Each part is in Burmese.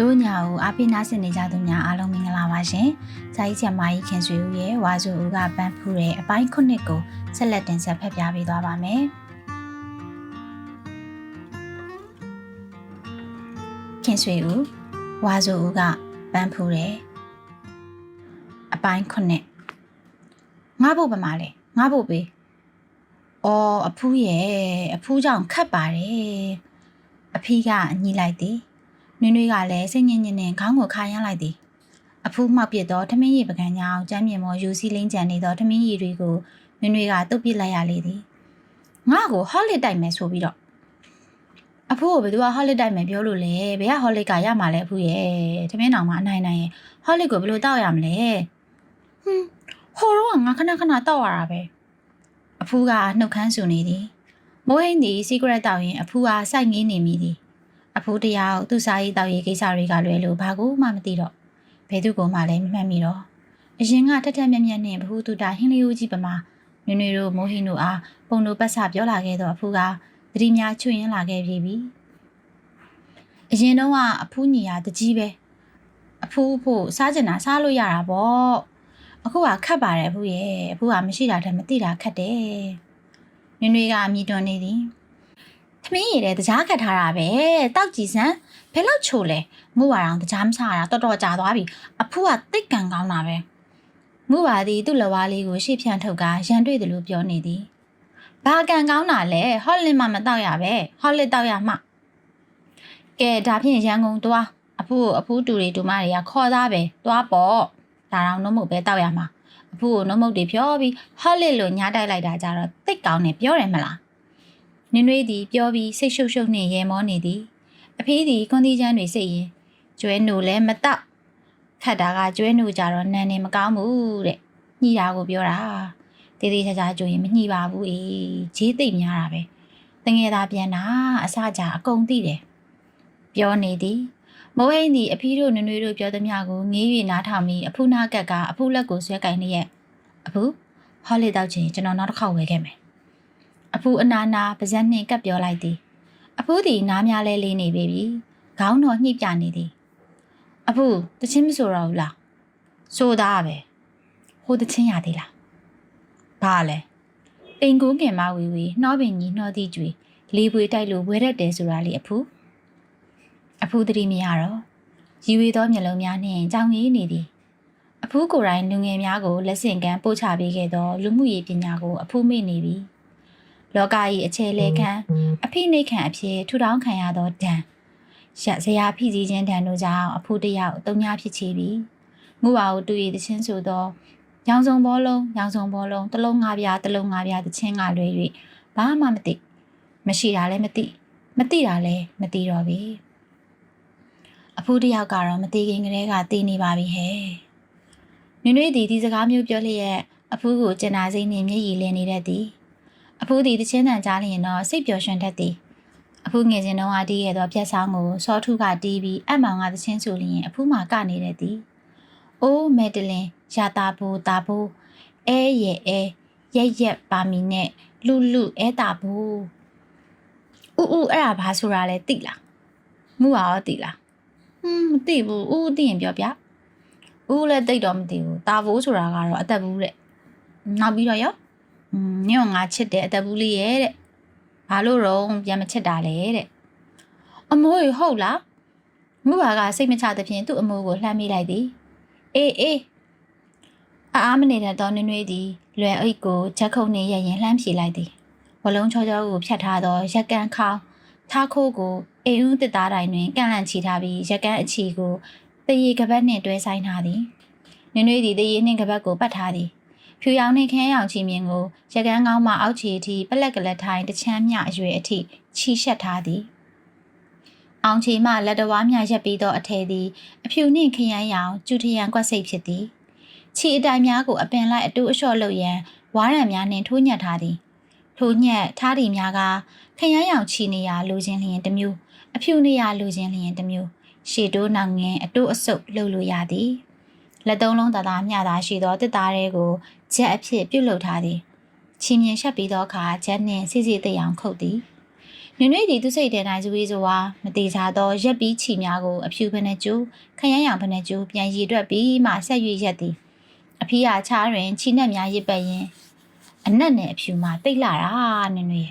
တို့ညာကိုအားပေးနားဆင်နေကြသူများအားလုံးမင်္ဂလာပါရှင်။ဇာကြီးချမ်မာကြီးခင်ဆွေဦးရဲ့ဝါစုဦးကပန်းဖူးတဲ့အပိုင်းခုနှစ်ကိုဆက်လက်တင်ဆက်ဖတ်ပြပေးသွားပါမယ်။ခင်ဆွေဦးဝါစုဦးကပန်းဖူးတဲ့အပိုင်းခုနှစ်ငါ့ဘုတ်ပမာလေငါ့ဘုတ်ပေး။အော်အဖူးရဲ့အဖူးကြောင့်ခတ်ပါတယ်။အဖီးကညီလိုက်သည်။ နွေနွေကလည်းစိတ်ညစ်ညစ်နဲ့ခေါင်းကိုခါရမ်းလိုက်သည်အဖူးမှောက်ပြစ်သောထမင်းရည်ပကံကြောင့်ကျမ်းမြေမော်ယူစီလင်းကြံနေသောထမင်းရည်တွေကိုနွေနွေကတုတ်ပစ်လိုက်ရလေသည်ငါ့ကိုဟော့လစ်တိုက်မယ်ဆိုပြီးတော့အဖိုးကိုဘယ်သူကဟော့လစ်တိုက်မယ်ပြောလို့လဲဘယ်ကဟော့လစ်ကရမှာလဲအဖူးရဲ့ထမင်းတောင်မှအနိုင်နိုင်ရဲ့ဟော့လစ်ကိုဘယ်လိုတောက်ရမလဲဟွန်းဟိုတော့ငါခဏခဏတောက်ရတာပဲအဖူးကနှုတ်ခမ်းဆူနေသည်မိုးဟင်းသည်စီကရက်တောက်ရင်အဖူးကစိုက်ငင်းနေမိသည် အဖိုးတယောက်သူ့စားရေးတောက်ရေးကိစ္စတွေကလွဲလို့ဘာကိုမှမသိတော့ဘယ်သူကမှလည်းမမှတ်မိတော့အရင်ကထက်ထက်မြက်မြက်နဲ့ဘ ഹു တုတာဟင်းလေးဦးကြီးပမာနွေနွေတို့မိုးဟင်းတို့အားပုံတို့ပတ်စပြောလာခဲ့တော့အဖိုးကသတိများချွတ်ရင်းလာခဲ့ပြီအရင်တော့ကအဖူးညီရတကြီးပဲအဖူးဖို့စားကျင်တာစားလို့ရတာပေါ့အခုကခတ်ပါတယ်အဖူးရဲ့အဖူးကမရှိတာတည်းမသိတာခတ်တယ်နွေနွေကအမိတွန်းနေသည် သမင်းရည်တဲ့တကြားခတ်ထားတာပဲတောက်ကြည်စမ်းဘယ်လောက်ချိုလဲငုဝါအောင်တကြားမစားတာတော်တော်ကြာသွားပြီအဖိုးကတိတ်ကန်ကောင်းတာပဲငုဝါသည်သူ့လဝါလေးကိုရှေ့ဖြန့်ထုတ်ကရန်တွေ့တယ်လို့ပြောနေသည်ဘာကန်ကောင်းတာလဲဟော့လစ်မှမတောက်ရပဲဟော့လစ်တောက်ရမှကဲဒါဖြင့်ရန်ကုန်သွားအဖိုးကိုအဖိုးတူတွေတူမတွေကခေါ်သားပဲသွားပေါ့ဒါတော့နှုတ်မုတ်ပဲတောက်ရမှာအဖိုးကိုနှုတ်မုတ်တွေပြောပြီးဟော့လစ်လို့ညားတိုက်လိုက်တာကြတော့တိတ်ကောင်းနေပြောတယ်မလား နွေနွေသည်ပြောပြီးစိတ်ရှုပ်ရှုပ်နှင့်ရဲမောနေသည်အဖေးသည်ခွန်သီးချမ်းတွေစိတ်ရင်ကျွဲနိုလည်းမတောက်ခတ်တာကကျွဲနိုကြတော့နန်းနေမကောင်းဘူးတဲ့ညှိတာကိုပြောတာတေးသေးချာချာကြိုရင်မညှိပါဘူးအေးဂျေးသိပ်များတာပဲတငယ်သားပြန်တာအစကြအကုန်သိတယ်ပြောနေသည်မိုးဟိန်းသည်အဖေးတို့နွေနွေတို့ပြောသမျှကိုငေး၍နားထောင်ပြီးအဖူးနာကက်ကအဖူးလက်ကိုဆွဲကင်နေရဲ့အဖူးဟောလေးတောက်ချင်ကျွန်တော်နောက်တစ်ခေါက်ဝယ်ခဲ့မယ် အဖူအနာနာပါဇက်နှင့်ကပ်ပြောလိုက်သည် အဖူသည်နားများလဲလေးနေပေပြီခေါင်းတော်ညှိပြနေသည်အဖူတချင်းမဆိုတော့ဘူးလားဆိုသားပဲဟိုတချင်းရသေးလားဘာလဲအိမ်ကိုငင်မဝီဝီနှောပင်ကြီးနှောသည့်ကျွေလေးပွေတိုက်လို့ဝဲရက်တယ်ဆိုတာလေအဖူအဖူတတိမရတော့ရီဝေသောမျက်လုံးများနှင့်ကြောင်ရည်နေသည်အဖူကိုယ်တိုင်လူငယ်များကိုလက်ဆင့်ကမ်းပို့ချပေးခဲ့သောလူမှုရေးပညာကိုအဖူမေ့နေပြီ လောက၏အခြေလေခံအဖိနှိတ်ခံအဖြစ်ထူထောင်ခံရသောဒဏ်ရဇရာဖိစီခြင်းဒဏ်တို့ကြောင့်အဖို့တယောက်တုံညာဖြစ်ချေပြီငုပါကိုတူရည်တချင်းဆိုသောရောင်စုံဘောလုံးရောင်စုံဘောလုံးတစ်လုံးငါးပြားတစ်လုံးငါးပြားတချင်းကလွဲ၍ဘာမှမသိမရှိတာလည်းမသိမသိတာလည်းမသိတော့ပြီအဖိုးတယောက်ကတော့မသိခင်ကတည်းကတည်နေပါပြီဟဲ့နွေနွေဒီဒီစကားမျိုးပြောလျက်အဖိုးကိုကျင်နာစိမ့်နဲ့မျက်ရည်လည်နေတတ်သည် အဖိုးသည်တချင်းတန်ကြားလျင်တော့စိတ်ပျော်ရွှင်တတ်သည်အဖိုးငယ်ချင်းတော့အတီးရဲ့တော့ပြက်ဆောင်ကိုစောထုကတီးပြီးအမောင်ကတချင်းဆိုလျင်အဖိုးမှကနေတတ်သည်။အိုးမဲတလင်ရာတာဘူတာဘူအဲရဲ့အဲရက်ရက်ပါမီနဲ့လူလူအဲတာဘူဥဥအဲ့ဒါဘာဆိုတာလဲသိလား။မှုပါရောသိလား။ဟွန်းမသိဘူးဥဥသိရင်ပြောပြ။ဥလည်းသိတော့မသိဘူး။တာဘူဆိုတာကတော့အသက်ဘူးတဲ့။နောက်ပြီးတော့ရောอืม ညောငါချစ်တယ်အသက်ဘူးလေးရဲ့တဲ့ဘာလို့တော့ပြန်မချစ်တာလဲတဲ့အမိုးရဟုတ်လားမူပါကစိတ်မချသဖြင့်သူ့အမိုးကိုလှမ်းမိလိုက်သည်အေးအေးအာအားမနေတဲ့တော့နွေ့နွေ့သည်လွယ်အိတ်ကိုချက်ခုံနှင့်ရရင်လှမ်းဖြေလိုက်သည်ဝလုံးချောချောကိုဖြတ်ထားသောရက်ကန်းခေါင်းထားခိုးကိုအိမ်ဦးတစ်သားတိုင်းတွင်ကန့်လန့်ချီထားပြီးရက်ကန်းအချီကိုတရေကပတ်နှင့်တွဲဆိုင်ထားသည်နွေ့နွေ့သည်တရေနှင့်ကပတ်ကိုပတ်ထားသည် ဖြူရောင်နှင့်ခင်းရောင်ချီမြင်ကိုရကန်းကောင်းမှအောက်ခြေအထိပလက်ကလက်ထိုင်းတချမ်းမြအရွယ်အထိချီရှက်ထားသည်။အောင်ချီမှလက်တော်ဝါမြရက်ပြီးသောအထည်သည်အဖြူနှင့်ခရမ်းရောင်ကျူထရန်ကွက်စိတ်ဖြစ်သည်။ချီအတိုင်များကိုအပင်လိုက်အတူအလျှော့လုပ်ရန်ဝါးရံများနှင့်ထိုးညက်ထားသည်။ထိုးညက်ထားသည်များကခရမ်းရောင်ချီနေရာလိုခြင်းလျင်တစ်မျိုးအဖြူနေရာလိုခြင်းလျင်တစ်မျိုးရှေတိုးနောင်ငင်အတူအဆုပ်လှုပ်လို့ရသည်။လက်သုံးလုံးသာသာမျှသာရှိသောတစ်သားတွေကို ချက်အဖြစ်ပြုတ်လုထားသည်ချီမြင်ရှက်ပြီးသောအခါချက်နှင့်စီစီသိအောင်ခုတ်သည်နွေနွေဒီသူစိတ်တဲ့တိုင်းစုဝေးစွာမတိစားသောရက်ပြီးချီများကိုအဖြူဖက်နှကျူခရမ်းရောင်ဖက်နှကျူပြန်ရည်တွက်ပြီးမှဆက်၍ရက်သည်အဖေးကချားတွင်ချီနှက်များရစ်ပတ်ရင်အနက်နဲ့အဖြူမှာတိတ်လာတာနွေနွေ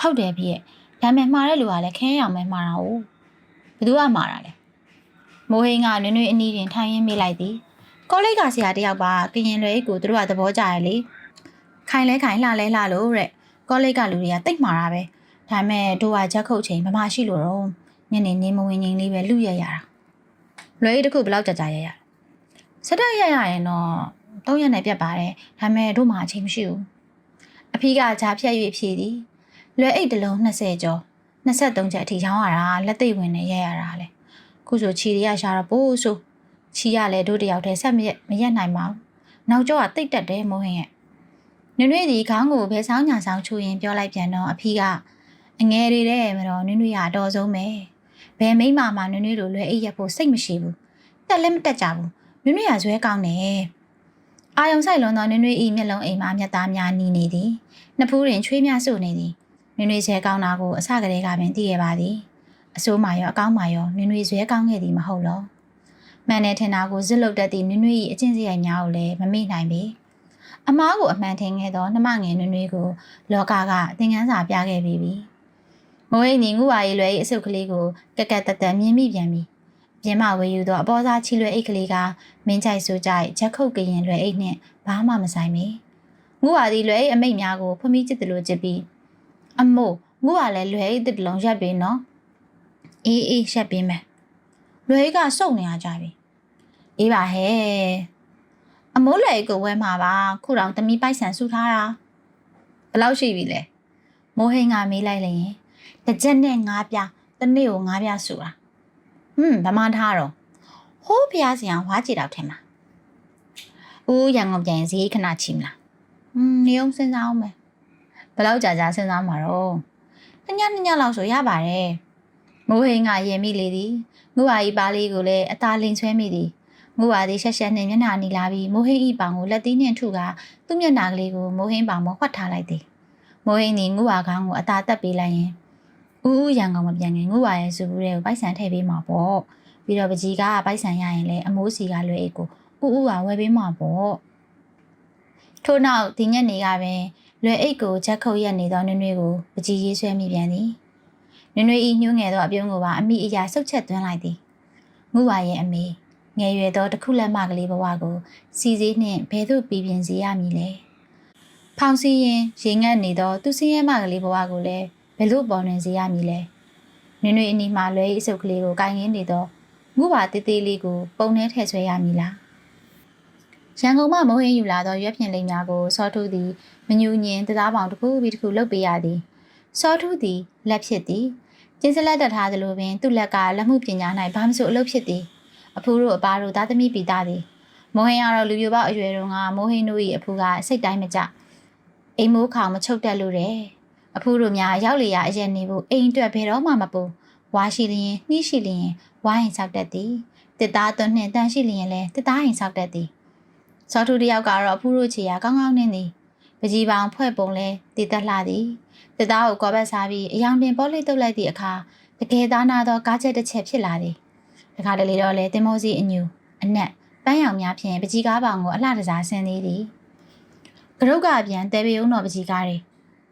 ဟုတ်တယ်ပြည့်ဒါပေမဲ့မှားတဲ့လူကလည်းခရမ်းရောင်ပဲမှားတာ哦ဘယ်သူကမှားတာလဲမိုးဟင်းကနွေနွေအနီးတွင်ထိုင်ရင်းမိလိုက်သည် ကောလိပ်ကဆရာတယောက်ပါကရင်လွယ်ကိုသူတို့ကသဘောကျရလေခိုင်လဲခိုင်လှလဲလှလို့တဲ့ကောလိပ်ကလူတွေကတိတ်မှားတာပဲဒါပေမဲ့တို့ကချက်ခုတ်ချိန်မမရှိလို့တော့ညနေနေမဝင်ငိမ့်လေးပဲလူရရတာလွယ်တစ်ခုဘယ်လောက်ကြာကြာရရစက်တက်ရရရင်တော့၃ရက်နဲ့ပြတ်ပါတယ်ဒါပေမဲ့တို့မှအချိန်မရှိဘူးအဖေကဂျာဖြတ်၍ဖြည်သည်လွယ်အိတ်တစ်လုံး20ကျော်23ချက်အထိရောင်းရတာလက်သိပ်ဝင်နေရရတာလေခုဆိုချီရရရှာတော့ပို့ဆို ချီရလဲတို့တယောက်တည်းဆက်မရက်မရက်နိုင်ပါဘူးနောက်ကျောကတိတ်တက်တယ်မိုးဟင်းရဲ့နွေနွေဒီခေါင်းကိုဘဲဆောင်ညာဆောင်ချူရင်ပြောလိုက်ပြန်တော့အဖေကအငယ်တွေတဲ့မတော့နွေ့နွေ့ရအတော်ဆုံးပဲဘယ်မိမမှနွေ့နွေ့လိုလွယ်အိပ်ရက်ဖို့စိတ်မရှိဘူးတက်လည်းမတက်ကြဘူးနွေ့နွေ့ရဇွဲကောင်းတယ်အာယုံဆိုင်လွန်သောနွေ့နွေ့ဤမျက်လုံးအိမ်မှာမျက်သားများနီးနေသည်နှစ်ဖူးတွင်ချွေးများစုနေသည်နွေ့နွေ့ဇွဲကောင်းတာကိုအစကတည်းကပင်သိရပါသည်အဆိုးမှရောအကောင်းမှရောနွေ့နွေ့ဇွဲကောင်းခဲ့သည်မဟုတ်လော မှန်တယ်ထင်တာကိုဇစ်လုတ်တတ်သည့်နွေ့နွေ့၏အချင်းစရိုက်များကိုလည်းမမေ့နိုင်ပေအမားကိုအမှန်ထင်ခဲ့သောနှမငယ်နွေ့နွေ့ကိုလောကကသင်ခန်းစာပြခဲ့ပြီးပြီမိုးအိမ်ညီငူပါရီလွယ်၏အဆုပ်ကလေးကိုကက်ကက်တက်တက်မြင်မိပြန်ပြီပြင်မဝေယူသောအပေါ်သားချီလွယ်အိတ်ကလေးကမင်းကြိုက်ဆိုကြိုက်ချက်ခုတ်ကရင်လွယ်အိတ်နှင့်ဘာမှမဆိုင်မီငူပါသည်လွယ်အိတ်အမိတ်များကိုဖွမိချစ်တယ်လို့ကြည့်ပြီးအမို့ငူပါလည်းလွယ်အိတ်တစ်လုံးရက်ပေးနော်အေးအေးရက်ပေးမယ် လွယ်အိတ်ကစုံနေရကြပြီအေးပါဟဲ့အမိုးလွယ်အိတ်ကိုဝဲမှာပါခုတောင်တမီပိုက်ဆန်စုထားတာဘယ်လောက်ရှိပြီလဲမိုးဟင်းကမေးလိုက်လျင်တစ်ချက်နဲ့ငါးပြားတစ်နေ့ကိုငါးပြားစုတာဟွန်းဗမာထားတော့ဟိုးဖျားစရာဝါးကြည့်တော့ထင်မှာဦးရန်ကုန်ပြန်ရင်ဈေးခဏချီမလားဟွန်းနေအောင်စဉ်းစားအောင်မယ်ဘယ်လောက်ကြာကြာစဉ်းစားမှာတော့တညညညလောက်ဆိုရပါတယ် မိုးဟင်းကရင်မိလေသည်ငူဟာဤပါလေးကိုလည်းအသာလင်ဆွဲမိသည်ငူဟာသည်ရှက်ရှက်နှင့်မျက်နှာနီလာပြီးမိုးဟင်းဤပောင်ကိုလက်သီးနှင့်ထုကသူ့မျက်နှာကလေးကိုမိုးဟင်းပောင်ပေါ်ဖွက်ထားလိုက်သည်မိုးဟင်းသည်ငူဟာခေါင်းကိုအသာတက်ပေးလိုက်ရင်ဦးဦးရန်ကုန်မပြန်ခင်ငူပါရဲ့စုဘူးတဲ့ကိုပိုက်ဆံထည့်ပေးမှာပေါ့ပြီးတော့ပကြီးကပိုက်ဆံရရင်လည်းအမိုးစီကလွယ်အိတ်ကိုဦးဦးကဝယ်ပေးမှာပေါ့ထို့နောက်ဒီညနေကပင်လွယ်အိတ်ကိုချက်ခုတ်ရက်နေသောနွေ့နွေ့ကိုပကြီးရေးဆွဲမိပြန်သည် နွေ့နွေ့ဤညှိုးငယ်သောအပြုံးကိုပါအမိအရာဆုတ်ချက်သွင်းလိုက်သည်ငူပါရဲ့အမေငယ်ရွယ်သောတခုလက်မကလေးဘဝကိုစီစည်းနှင့်ဘဲသို့ပြည်ပြင်စေရမည်လဲဖောင်စီရင်ရေငတ်နေသောသူစင်းရဲမကလေးဘဝကိုလည်းဘယ်လိုပေါ်လွင်စေရမည်လဲနွေနွေအနီးမှာလွဲအစုပ်ကလေးကိုကိုင်ရင်းနေသောငုပါတေးသေးလေးကိုပုံထဲထည့်ဆွဲရမည်လားရန်ကုန်မှမုံဟင်းယူလာသောရွက်ဖြင်လိမ်များကိုစောထုသည်မညူညင်တရားပေါင်တစ်ခုပြီးတစ်ခုလှုပ်ပေးရသည် စောထုသည်လက်ဖြစ်သည်ကျင်းစလက်တက်ထားသလိုပင်သူ့လက်ကလက်မှုပညာ၌ဘာမှမဆိုအလုပ်ဖြစ်သည်အဖိုးတို့အပါတို့သားသမီးပိသားသည်မုံဟင်းကတော့လူပြိုပေါအရွယ်တုန်းကမိုးဟင်းတို့၏အဖိုးကစိတ်တိုင်းမကြအိမ်မိုးခေါင်မချုပ်တတ်လို့တယ်အဖိုးတို့များရောက်လေရအရက်နေဖို့အိမ်အတွက်ဘယ်တော့မှမပူဝါရှိလျင်နှီးရှိလျင်ဝိုင်းရင်ဆောက်တတ်သည်တစ်သားသွန်းနှင့်တန်ရှိလျင်လည်းတစ်သားရင်ဆောက်တတ်သည်စောထူတယောက်ကတော့အဖိုးတို့ချေရကောင်းကောင်းနှင်းသည်ပကြီးပေါင်ဖွဲ့ပုံလဲတည်သက်လှသည် တစ်သားကိုကောဘက်စားပြီးအယောင်တင်ပေါ်လေးတုပ်လိုက်သည့်အခါတကယ်သားနာသောကားချက်တစ်ချက်ဖြစ်လာသည်တခါတလေတော့လေတင်မောစီအညူအနက်ပန်းရောင်များဖြင့်ပကြီးကားပေါင်ကိုအလှတစားဆင်းသေးသည်ကရုတ်ကအပြန်တဲပေုံတော်ပကြီးကားတွေ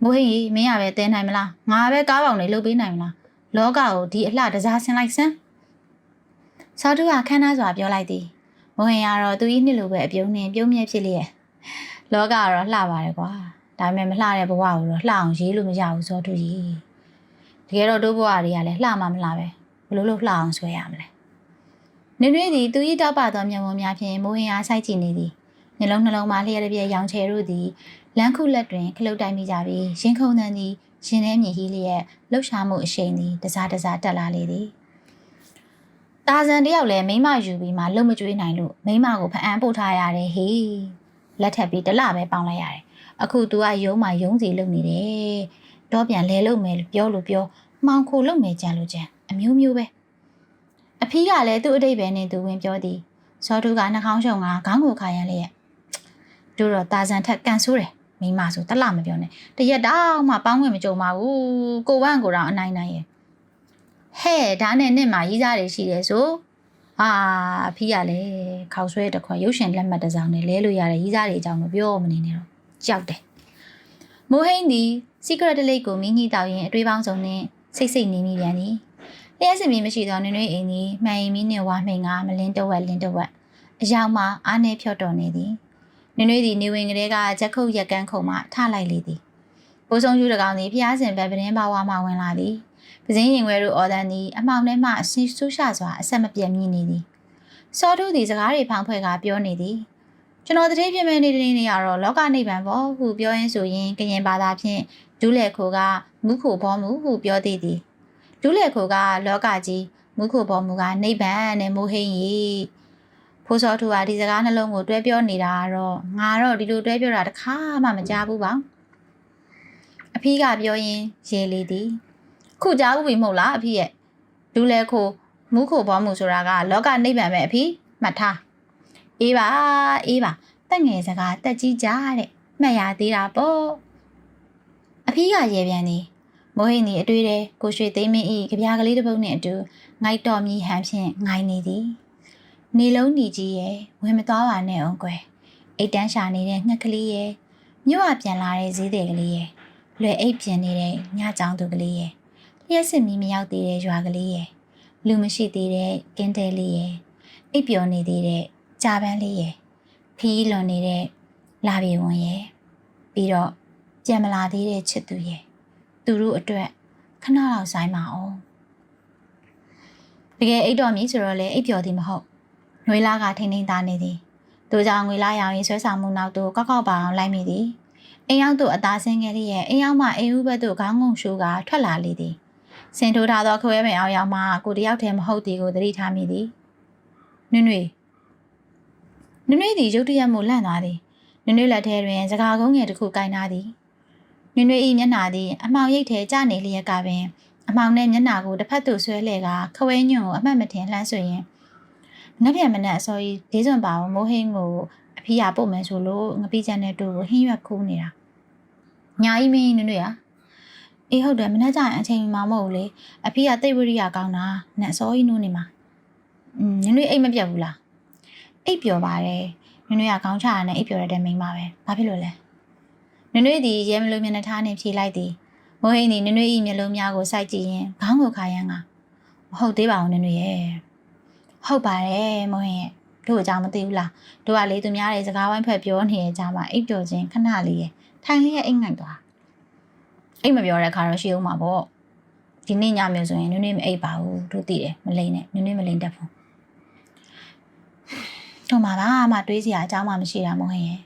မိုးဟင်းကြီးမင်းရပဲတဲနိုင်မလားငါပဲကားပေါင်တွေလုပ်ပေးနိုင်မလားလောကကိုဒီအလှတစားဆင်းလိုက်စမ်းဆောတူကခန်းသားစွာပြောလိုက်သည်မိုးဟင်းကတော့သူ၏နှစ်လိုပဲအပြုံးနဲ့ပြုံးမြဲဖြစ်လျက်လောကကတော့လှပါတယ်ကွာ ဒါပေမဲ့မလှတဲ့ဘဝကိုတော့လှအောင်ရေးလို့မရဘူးစောတူကြီးတကယ်တော့တို့ဘဝတွေကလည်းလှမှမလှပဲဘယ်လိုလုပ်လှအောင်ဆွဲရမလဲနွေနွေသည်သူ၏တောက်ပသောမျက်ဝန်းများဖြင့်မိုးဟင်းအားစိုက်ကြည့်နေသည်နှလုံးနှလုံးမှာလျှက်တစ်ပြက်ရောင်ချယ်တို့သည်လမ်းခုလက်တွင်ခလုတ်တိုင်မိကြပြီးရင်ခုန်သံသည်ရင်ထဲမြည်ဟီးလျက်လှုပ်ရှားမှုအရှိန်သည်တစားတစားတက်လာလေသည်တာဇန်တယောက်လည်းမိမယူပြီးမှလုံမကျွေးနိုင်လို့မိမကိုဖအံပို့ထားရတယ်ဟေးလက်ထပ်ပြီးတလပဲပေါင်လိုက်ရတယ် အခု तू ကယုံမှယုံစီလုံနေတယ်တော့ပြန်လဲလုံမယ်ပြောလို့ပြောမှောင်ခိုလုံမယ်ကြံလို့ကြံအမျိုးမျိုးပဲအဖီးကလည်းသူ့အတိတ်ပဲနဲ့သူဝင်ပြောသည်စောတူကနှာခေါင်းရှုံကခေါင်းကိုခါရန်လျက်တို့တော့တာဇန်ထက်ကန်ဆိုးတယ်မိန်းမဆိုတလားမပြောနဲ့တရက်တောင်မှပေါင်းဝင်မကြုံပါဘူးကိုဝန့်ကိုတော့အနိုင်နိုင်ရဲ့ဟဲ့ဒါနဲ့နဲ့မှရေးစားတွေရှိတယ်ဆိုအာအဖေကလည်းခေါက်ဆွဲတစ်ခွက်ရုပ်ရှင်လက်မှတ်တစ်စောင်နဲ့လဲလို့ရတဲ့ရေးစားတွေအကြောင်းတော့ပြောမနေနဲ့တော့ ကြောက်တယ်မိုးဟိန်းဒီ secret delete ကိုမိညှိတောက်ရင်အတွေးပေါင်းစုံနဲ့စိတ်စိတ်နေမိပြန်သည်လျှက်စင်မီမရှိသောနွေနွေအိမ်သည်မှန်ရင်မီနဲ့ဝါမိန်ကမလင်းတဝက်လင်းတဝက်အယောင်မှအားနေဖြော့တော်နေသည်နွေနွေသည်နေဝင်ကလေးကချက်ခုတ်ရက်ကန်းခုံမှထလိုက်လေသည်ဘိုးဆုံးယူတကောင်သည်ဖျားစင်ဘက်ပဒင်းပါဝါမှဝင်လာသည်ပဇင်းရင်ခွဲတို့အော်ဒန်သည်အမောင်ထဲမှဆင်းဆူးရှစွာအဆက်မပြတ်မြည်နေသည်စောထုသည်စကားတွေဖောင်းဖွဲ့ကပြောနေသည် ကျွန်တော်တတိပြင်းမဲ့နေတဲ့နေရတော့လောကနိဗ္ဗာန်ပေါ့ဟုပြောရင်းဆိုရင်ကရင်ဘာသာဖြင့်ဒူးလေခိုကမုခိုဘောမှုဟုပြောသေးသည်ဒူးလေခိုကလောကကြီးမုခိုဘောမှုကနိဗ္ဗာန်နဲ့မိုးဟိန်းရီဖိုးစောထုကဒီစကားနှလုံးကိုတွဲပြောနေတာကတော့ငါတော့ဒီလိုတွဲပြောတာတစ်ခါမှမကြားဘူးပါအဖေကပြောရင်းရေလေသည်ခုကြားဘူးပြီမဟုတ်လားအဖေရဲ့ဒူးလေခိုမုခိုဘောမှုဆိုတာကလောကနိဗ္ဗာန်ပဲအဖေမှတ်ထား အေးပါအေးပါတက်ငယ်စကားတက်ကြီးကြတဲ့မှတ်ရသေးတာပေါ့အဖေကရေပြန်သည်မိုးဟိန်သည်အတွေ့တဲ့ကိုရွှေသိမ်းမင်းဤကြပြားကလေးတစ်ပုတ်နှင့်အတူငိုက်တော်မြည်ဟန်ဖြင့်ငိုင်းနေသည် နေလုံးညီကြီးရဲ့ဝင်မသွားပါနဲ့အောင်ကွယ်အိတ်တန်းရှာနေတဲ့ငှက်ကလေးရဲ့မြို့ဝပြန်လာတဲ့ဈေးတွေကလေးရဲ့လွယ်အိတ်ပြင်နေတဲ့ညချောင်းသူကလေးရဲ့လျှက်စစ်မီမရောက်သေးတဲ့ရွာကလေးရဲ့လူမရှိသေးတဲ့ကင်းတဲလေးရဲ့အိပ်ပျော်နေသေးတဲ့ ကြာပန်းလေးရဲ့ခီးလွန်နေတဲ့လာပြေဝင်ရဲ့ပြီးတော့ကြံမလာသေးတဲ့ချစ်သူရဲ့သူတို့အတွက်ခဏလောက်ဆိုင်ပါအောင်တကယ်အိတ်တော်မြည်ဆိုတော့လေအိပ်ပျော်သည်မဟုတ်ငွေလားကထိန်ထိန်သားနေသည်သူကြောင့်ငွေလားရောင်ရင်ဆွဲဆောင်မှုနောက်သို့ကောက်ကောက်ပါအောင်လိုက်မိသည်အိမ်ရောက်သို့အသားဆင်းခဲ့လျက်အိမ်ရောက်မှအိမ်ဦးဘက်သို့ခေါင်းငုံရှိုးကထွက်လာလေသည်စင်ထိုးထားသောခွဲမယ်အောင်ရောက်မှကိုတယောက်တည်းမဟုတ်သည်ကိုသတိထားမိသည်နွေ့နွေ့ နွနွေသည်ရုတ်တရက်မှလန့်သွားသည်နွနွေလက်ထဲတွင်စကားကုန်းငယ်တစ်ခုကင်ထားသည်နွနွေ၏မျက်နှာသည်အမှောင်ရိပ်ထဲကျနေလျက်ကပင်အမှောင်နှင့်မျက်နှာကိုတစ်ဖက်သို့ဆွဲလှည့်ကခွဲညွန့်ကိုအမှတ်မထင်လှမ်းဆွရင်နက်ပြန်မနက်အစောကြီးဒေးစွန်ပါဝမိုးဟင်းကိုအဖေရပို့မယ်ဆိုလို့ငပိချန်တဲ့တူကိုဟင်းရွက်ခိုးနေတာညာကြီးမင်းနွနွေရာအေးဟုတ်တယ်မနှက်ကြရင်အချိန်မှမဟုတ်လေအဖေကသိပ်ဝိရိယကောင်းတာနတ်စောကြီးနိုးနေမှာနွနွေအိတ်မပြတ်ဘူးလား အိတ်ပျော်ပါတယ်နွေ့နွေ့ကခေါင်းချရတဲ့အိတ်ပျော်ရတဲ့မိန်းမပဲဘာဖြစ်လို့လဲနွေ့နွေ့ဒီရဲမလို့မျက်နှာထားနဲ့ဖြေလိုက်သည်မိုးဟိန်းသည်နွေ့နွေ့၏မျက်လုံးများကိုစိုက်ကြည့်ရင်ခေါင်းကိုခါရမ်းကမဟုတ်သေးပါဘူးနွေ့နွေ့ရဲ့ဟုတ်ပါတယ်မိုးဟိန်းရဲ့တို့အကြောင်းမသိဘူးလားတို့ကလေသူများတွေစကားဝိုင်းဖက်ပြောနေတဲ့အကြောင်းမှာအိတ်ပျော်ခြင်းခဏလေးရဲ့ထိုင်လေးရဲ့အိတ်ငိုက်သွားအိတ်မပြောတဲ့ခါတော့ရှိအောင်မှာပေါ့ဒီနေ့ညမျိုးဆိုရင်နွေ့နွေ့မအိတ်ပါဘူးတို့သိတယ်မလိမ့်နဲ့နွေ့နွေ့မလိမ့်တတ်ဘူး တို့မှာဘာမှတွေးစရာအကြောင်းမှမရှိတာမဟုတ်ရဲ့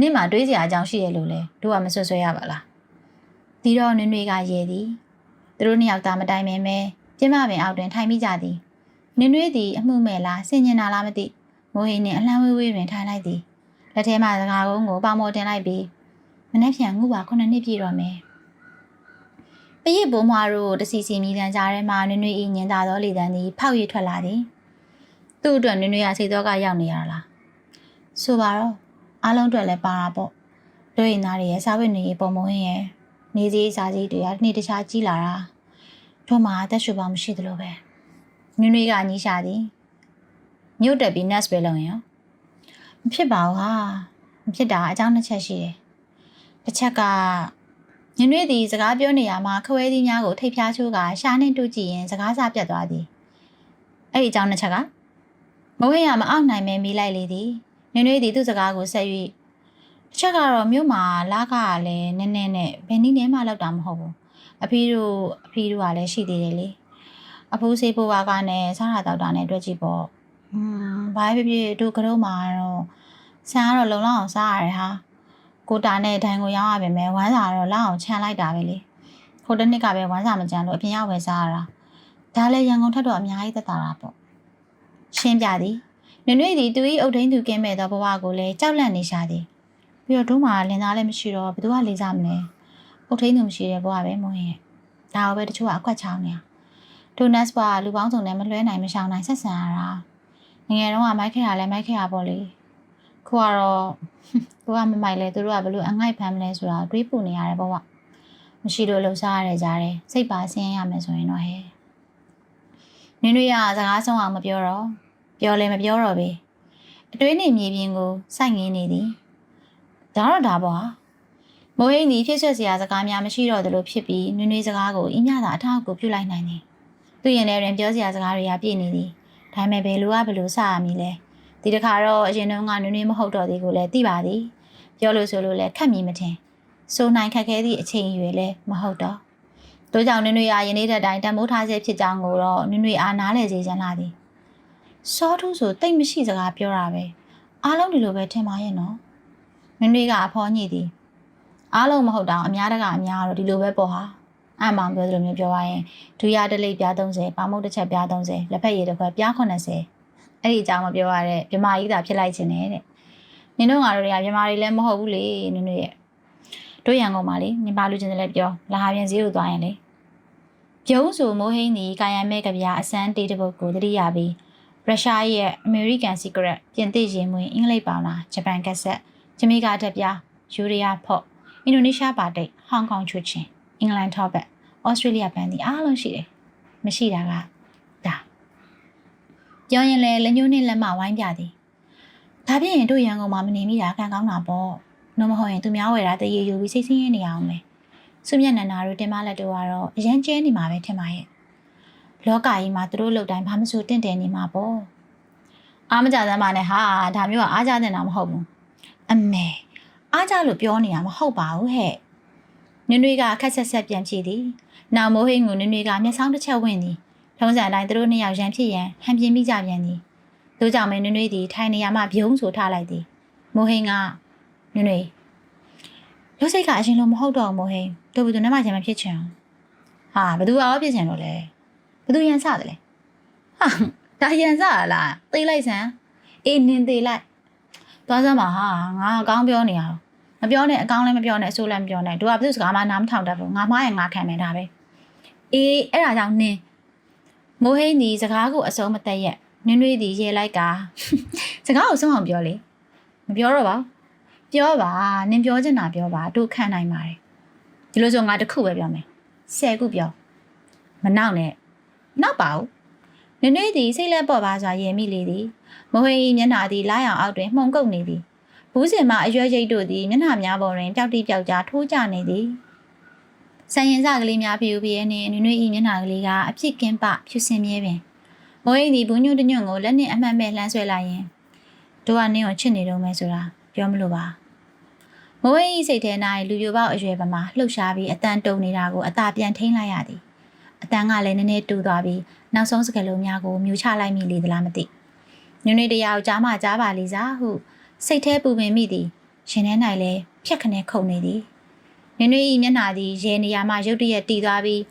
နေ့မှာတွေးစရာအကြောင်းရှိရလို့လေတို့ကမဆွဆွဲရပါလားဒီတော့နွေ့နွေ့ကရဲသည်သူတို့နှစ်ယောက်သားမတိုင်မင်းပဲပြင်းမပင်အောက်တွင်ထိုင်မိကြသည်နွေ့နွေ့သည်အမှုမဲ့လားဆင်ញင်တာလားမသိမိုးဟင်းနှင့်အလံဝေးဝေးတွင်ထိုင်လိုက်သည်လက်ထဲမှစကားကုန်းကိုပေါမော်တင်လိုက်ပြီးမနှက်ဖြန်ငုပါခုနှစ်နှစ်ပြည့်တော့မယ်ပရိတ်ဘုံမွားတို့တစီစီမြည်တမ်းကြားထဲမှာနွေ့နွေ့ဤညင်သာသောလေတံသည်ဖောက်ရထွက်လာသည် သူ့အတွက်နွေ့နွေ့ရစိတ်တော့ကရောက်နေရလားဆိုပါတော့အားလုံးအတွက်လည်းပါတာပေါ့တို့ရင်သားတွေရဲ့စားဝတ်နေရေးပုံမဝင်ရဲ့နေစည်းစားစည်းတွေကတစ်နေ့တခြားကြီးလာတာတို့မှာအသက်ရှူပေါင်းမရှိသလိုပဲနွေ့နွေ့ကညီးရှာသည်မြုပ်တက်ပြီး nest ပဲလုပ်ရင်ရောမဖြစ်ပါဘူးဟာမဖြစ်တာအကြောင်းတစ်ချက်ရှိတယ်တစ်ချက်ကညနွေသည်စကားပြောနေရမှာခွဲသီးများကိုထိတ်ဖျားချိုးကရှာနဲ့တူးကြည့်ရင်စကားစပြတ်သွားသည်အဲ့ဒီအကြောင်းတစ်ချက်က မဝဲရမအောင်နိုင်မဲမိလိုက်လေသည်ညနွေသည်သူ့စကားကိုဆက်၍တစ်ချက်ကတော့မြို့မှာလာကလည်းနည်းနည်းနဲ့ဘယ်နည်းနဲ့မှလောက်တာမဟုတ်ဘူးအဖေတို့အဖေတို့ကလည်းရှိသေးတယ်လေအဖိုးစေးဖိုးဝါကနဲ့စားရတောက်တာနဲ့တွေ့ကြည့်ပေါ့อืมဘာဖြစ်ဖြစ်တို့ကတော့မှာတော့ဆန်ကတော့လုံလောက်အောင်စားရတယ်ဟာကိုတာနဲ့ဒိုင်ကိုရောင်းရပါမယ်ဝမ်းစာတော့လောက်အောင်ခြံလိုက်တာပဲလေခိုတစ်နှစ်ကပဲဝမ်းစာမကြမ်းလို့အပြင်ရောက်ဝယ်စားရတာဒါလည်းရန်ကုန်ထက်တော့အများကြီးသက်သာတာပေါ့ ရှင်းပြသည်နွေနွေသည်သူ၏အုတ်ထင်းသူကင်းမဲ့သောဘဝကိုလည်းကြောက်လန့်နေရှာသည်ပြီးတော့တို့မှာလင်သားလည်းမရှိတော့ဘယ်သူကလေးစားမလဲအုတ်ထင်းသူမရှိတဲ့ဘဝပဲမဟုတ်ရဲ့ဒါကိုပဲတချို့ကအကွက်ချောင်းနေတာဒိုနတ်စ်ဘွားလူပေါင်းစုံနဲ့မလွှဲနိုင်မရှောင်နိုင်ဆက်ဆံရတာငယ်ငယ်တုန်းကမိုက်ခဲ့ရလဲမိုက်ခဲ့ရပေါ့လေခုကတော့သူကမမိုက်လဲသူတို့ကဘလို့အငိုက်ဖမ်းမလဲဆိုတာတွေးပူနေရတယ်ပေါ့ကမရှိလို့လှုပ်ရှားရတဲ့ကြားတယ်စိတ်ပါဆင်းရဲရမယ်ဆိုရင်တော့ဟဲ့နင်တို့ရစကားဆုံးအောင်မပြောတော့ ပြောလဲမပြောတော့ပဲအတွင်းနေမြေပြင်ကိုစိုက်ငင်းနေသည်ဒါတော့ဒါပေါ့ဟာမိုးဟိန်းဒီဖြစ်ဆက်စရာစကားများမရှိတော့သလိုဖြစ်ပြီးနွေနွေစကားကိုအင်းညသာအထောက်အကူပြုလိုက်နိုင်တယ်သူရင်ထဲတွင်ပြောစရာစကားတွေကပြည့်နေသည်ဒါပေမဲ့ဘယ်လိုကဘယ်လိုစရမည်လဲဒီတစ်ခါတော့အရင်တုန်းကနွေနွေမဟုတ်တော့သေးကိုလည်းသိပါသည်ပြောလို့ဆိုလို့လည်းခက်မီမထင်ဆိုနိုင်ခက်ခဲသည့်အချိန်အရွယ်လည်းမဟုတ်တော့တို့ကြောင့်နွေနွေအားယနေ့ထက်တိုင်းတန်မိုးထားစေဖြစ်ကြောင်းကိုတော့နွေနွေအားနားလဲစေချင်လာသည် စောထုဆိုတိတ်မရှိစကားပြောတာပဲအားလုံးဒီလိုပဲထင်ပါရဲ့နော်နွေနွေကအဖေါ်ညိသည်အားလုံးမဟုတ်တော့အများတကအများကတော့ဒီလိုပဲပေါ့ဟာအမောင်ပြောသလိုမျိုးပြောရရင်ဒူရတလိပ်ပြား30ပါမုတ်တစ်ချက်ပြား30လက်ဖက်ရည်တစ်ခွက်ပြား80အဲ့ဒီအကြောင်းမပြောရတဲ့မြမကြီးသာဖြစ်လိုက်ခြင်းနဲ့တဲ့နင်တို့ငါတို့တွေကမြမတွေလည်းမဟုတ်ဘူးလေနင်တို့ရဲ့တို့ရန်ကုန်မှာလေနင်ပါလူချင်းတွေလည်းပြောလာဟာပြန်ဈေးကိုသွားရင်လေပြုံးဆိုမိုးဟင်းဒီကာယံမဲကဗျာအစမ်းတေးတစ်ပုဒ်ကိုသတိရပြီး ရုရှားရဲ့ American Secret ပြင်သစ်ရင်မွေအင်္ဂလိပ်ပေါင်လာဂျပန်ကက်ဆက်ဂျမေကာတက်ပြားယူရီးယားဖော့အင်ဒိုနီးရှားပါတိတ်ဟောင်ကောင်ချွချင်းအင်္ဂလန်ထော့ဘက်ဩစတြေးလျဘန်ဒီအားလုံးရှိတယ်မရှိတာကဒါပြောရင်လည်းလက်ညှိုးနဲ့လက်မဝိုင်းပြသည်ဒါဖြင့်တို့ရန်ကုန်မှာမနေမိတာခံကောင်းတာပေါ့နှမဟုတ်ရင်သူများဝယ်တာတရေယူပြီးစိတ်ဆင်းရဲနေအောင်မယ်စုမျက်နှာနာတို့တင်မလက်တို့ကတော့အရန်ကျဲနေမှာပဲထင်ပါရဲ့ လောကကြီးမှာသူတို့လုပ်တိုင်းဘာမှမဆိုတင့်တယ်နေမှာပေါ့အားမကြစမ်းပါနဲ့ဟာဒါမျိုးကအားကြတဲ့တာမဟုတ်ဘူးအမေအားကြလို့ပြောနေတာမဟုတ်ပါဘူးဟဲ့နွေနွေကခက်ဆက်ဆက်ပြန်ဖြေသည်နောက်မိုးဟိန်ကိုနွေနွေကမျက်စောင်းတစ်ချက်ဝင်သည်ထုံးစံတိုင်းသူတို့နှစ်ယောက်ရန်ဖြစ်ရန်ဟန်ပြင်းမိကြပြန်သည်တို့ကြောင့်မင်းနွေနွေသည်ထိုင်နေရမှပြုံးဆိုထားလိုက်သည်မိုးဟိန်ကနွေနွေရုပ်စိတ်ကအရင်လိုမဟုတ်တော့ဘူးမိုးဟိန်တို့ဘယ်သူနဲ့မှချင်မဖြစ်ချင်အောင်ဟာဘယ်သူအောဖြစ်ချင်လို့လဲ ဘယ်သူရန်စတယ်လဲဟာဒါရန်စရလားသိလိုက်စမ်းအေးနင်သေးလိုက်သွားစမ်းပါဟာငါအကောင်းပြောနေရအောင်မပြောနဲ့အကောင်းလည်းမပြောနဲ့အဆိုးလည်းမပြောနဲ့တို့ကဘယ်သူစကားမှနားမထောင်တတ်ဘူးငါမားရင်ငါခံမယ်ဒါပဲအေးအဲ့ဒါကြောင့်နင်မိုးဟိန်းဒီစကားကိုအစုံမတက်ရက်နွေ့နွေ့ဒီရေလိုက်ကစကားကိုဆုံးအောင်ပြောလေမပြောတော့ပါပြောပါနင်ပြောချင်တာပြောပါတို့ခံနိုင်ပါတယ်ဒီလိုဆိုငါတစ်ခုပဲပြောမယ်ဆယ်ခုပြောမနောက်နဲ့ နောက်ပါဘူးနွေ့နွေ့ဒီစိတ်လက်ပေါ်ပါစွာရေမိလေသည်မိုးဟိန်းမျက်နှာသည်လာရောင်အောက်တွင်မှုန်ကုတ်နေသည်ဘူးစင်မအရွယ်ရိတ်တို့သည်မျက်နှာများပေါ်တွင်ပျောက်တိပျောက်ကြားထိုးကျနေသည်ဆန်ရင်စကလေးများဖြူပြင်းနှင့်နွေ့နွေ့ဤမျက်နှာကလေးကအဖြစ်ကင်းပဖြူစင်မြဲပင်မိုးအိမ်သည်ဘူးညွန့်တညွန့်ကိုလက်နှင့်အမှတ်မဲ့လှမ်းဆွဲလိုက်ရင်တို့ကနင်းကိုချစ်နေတော့မယ်ဆိုတာပြောမလို့ပါမိုးအိမ်ဤစိတ်ထဲ၌လူပြိုပေါက်အရွယ်ပမာလှုပ်ရှားပြီးအတန်တုံနေတာကိုအသာပြန်ထိန်းလိုက်ရသည် အတန်ကလည်းနည်းနည်းတူသွားပြီးနောက်ဆုံးစကလုံးများကိုမြူချလိုက်မိလေသလားမသိညွန့်နေတရားကိုကြားမှကြားပါလိစားဟုစိတ်แท้ပူပင်မိသည်ရှင်ထဲ၌လည်းဖြက်ခနဲခုန်နေသည်နွေနွေဤမျက်နှာသည်ရဲနေရာမှရုတ်တရက်တီသွားပြီး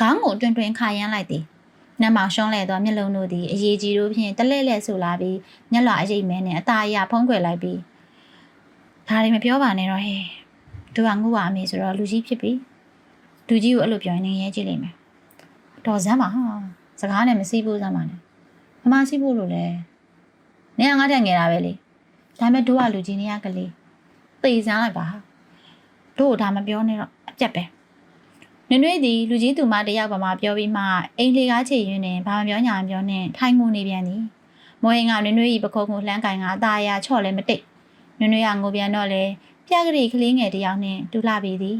ခေါင်းကိုတွင်တွင်ခါရမ်းလိုက်သည်နတ်မောင်ရှုံးလဲသောမျက်လုံးတို့သည်အရေးကြီးတို့ဖြင့်တလဲလဲဆူလာပြီးမျက်လွှာအရိပ်မဲနှင့်အသားအရဖုံးကွယ်လိုက်ပြီးဒါတွေမပြောပါနဲ့တော့ဟဲ့သူကငုပါအမေဆိုတော့လူကြီးဖြစ်ပြီလူကြီးကိုအဲ့လိုပြောရင်နေရဲကြည့်လိမ့်မယ် တော်စမ်းပါဟာစကားနဲ့မစီးဖို့စမ်းပါနဲ့အမစီးဖို့လို့လဲနေကငါတက်ငယ်တာပဲလေဒါပေမဲ့တို့ကလူကြီးနေရကလေးသေစမ်းလိုက်ပါဟာတို့ကဒါမပြောနဲ့တော့အပြက်ပဲနွေနွေသည်လူကြီးသူမတယောက်ပါမှပြောပြီးမှအိမ်လေကားချေရင်းနဲ့ဘာမှပြောညာမပြောနဲ့ထိုင်ငုံနေပြန်သည်မောဟင်ကနွေနွေဤပခုံးကိုလှမ်းကင်ကအသားအရာချော့လဲမတိတ်နွေနွေကငိုပြန်တော့လေပြကလေးကလေးငယ်တယောက်နဲ့တူလာပြီသည်